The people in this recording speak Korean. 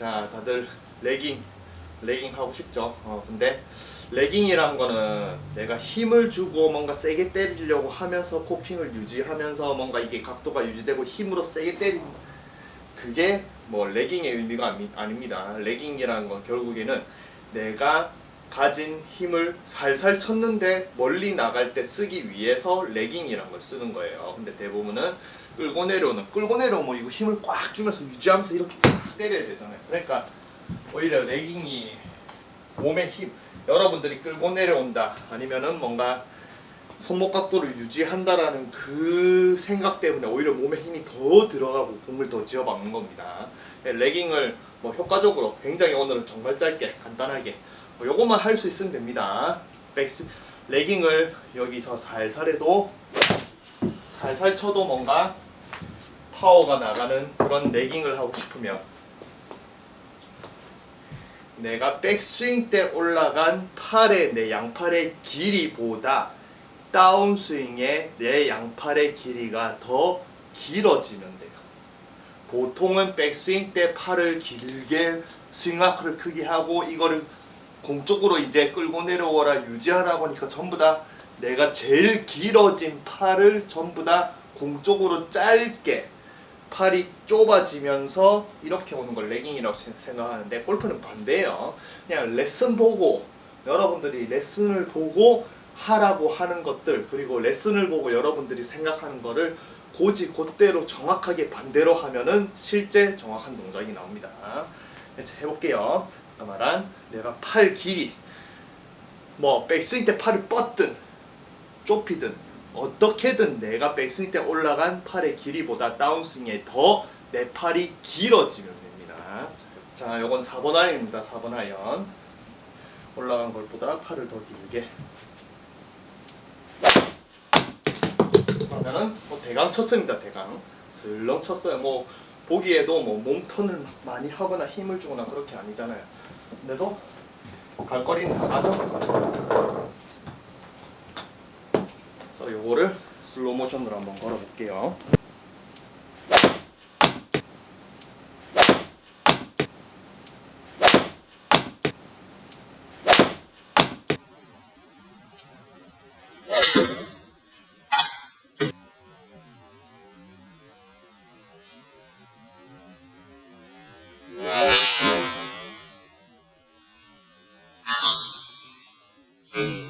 자, 다들 레깅, 레깅 하고 싶죠? 어, 근데 레깅이란 거는 내가 힘을 주고 뭔가 세게 때리려고 하면서 코핑을 유지하면서 뭔가 이게 각도가 유지되고 힘으로 세게 때린 그게 뭐 레깅의 의미가 아닙니다. 레깅이라는 건 결국에는 내가 가진 힘을 살살 쳤는데 멀리 나갈 때 쓰기 위해서 레깅이라는 걸 쓰는 거예요. 근데 대부분은 끌고 내려오는 끌고 내려오면 이거 힘을 꽉 주면서 유지하면서 이렇게 꽉 때려야 되잖아요. 그러니까 오히려 레깅이 몸의 힘 여러분들이 끌고 내려온다 아니면은 뭔가 손목 각도를 유지한다라는 그 생각 때문에 오히려 몸에 힘이 더 들어가고 공을 더 지어 박는 겁니다. 네, 레깅을 뭐 효과적으로 굉장히 오늘은 정말 짧게 간단하게 뭐 요것만 할 수 있으면 됩니다. 백스 레깅을 여기서 살살 해도 살살 쳐도 뭔가 파워가 나가는 그런 레깅을 하고 싶으면 내가 백스윙 때 올라간 팔의 내 양팔의 길이보다 다운스윙의 내 양팔의 길이가 더 길어지면 돼요. 보통은 백스윙 때 팔을 길게 스윙아크를 크게 하고 이거를 공 쪽으로 이제 끌고 내려오라 유지하라 보니까 전부 다 내가 제일 길어진 팔을 전부 다 공 쪽으로 짧게 팔이 좁아지면서 이렇게 오는 걸 레깅이라고 생각하는데 골프는 반대예요. 그냥 레슨 보고 여러분들이 레슨을 보고 하라고 하는 것들 그리고 레슨을 보고 여러분들이 생각하는 거를 고지 곧대로 정확하게 반대로 하면은 실제 정확한 동작이 나옵니다. 해볼게요. 말한 내가 팔 길이 뭐 백스윙 때 팔을 뻗든 좁히든 어떻게든 내가 백스윙 때 올라간 팔의 길이보다 다운스윙에 더 내 팔이 길어지면 됩니다. 자, 요건 4번 아이언입니다. 4번 아이언. 올라간 것보다 팔을 더 길게. 그러면은 뭐 대강 쳤습니다. 대강. 슬렁 쳤어요. 뭐 보기에도 뭐 몸턴을 막 많이 하거나 힘을 주거나 그렇게 아니잖아요. 근데도 갈 거리는 다 가죠. 그래서 요거를 슬로우 모션으로 한번 걸어 볼게요. Mm-hmm.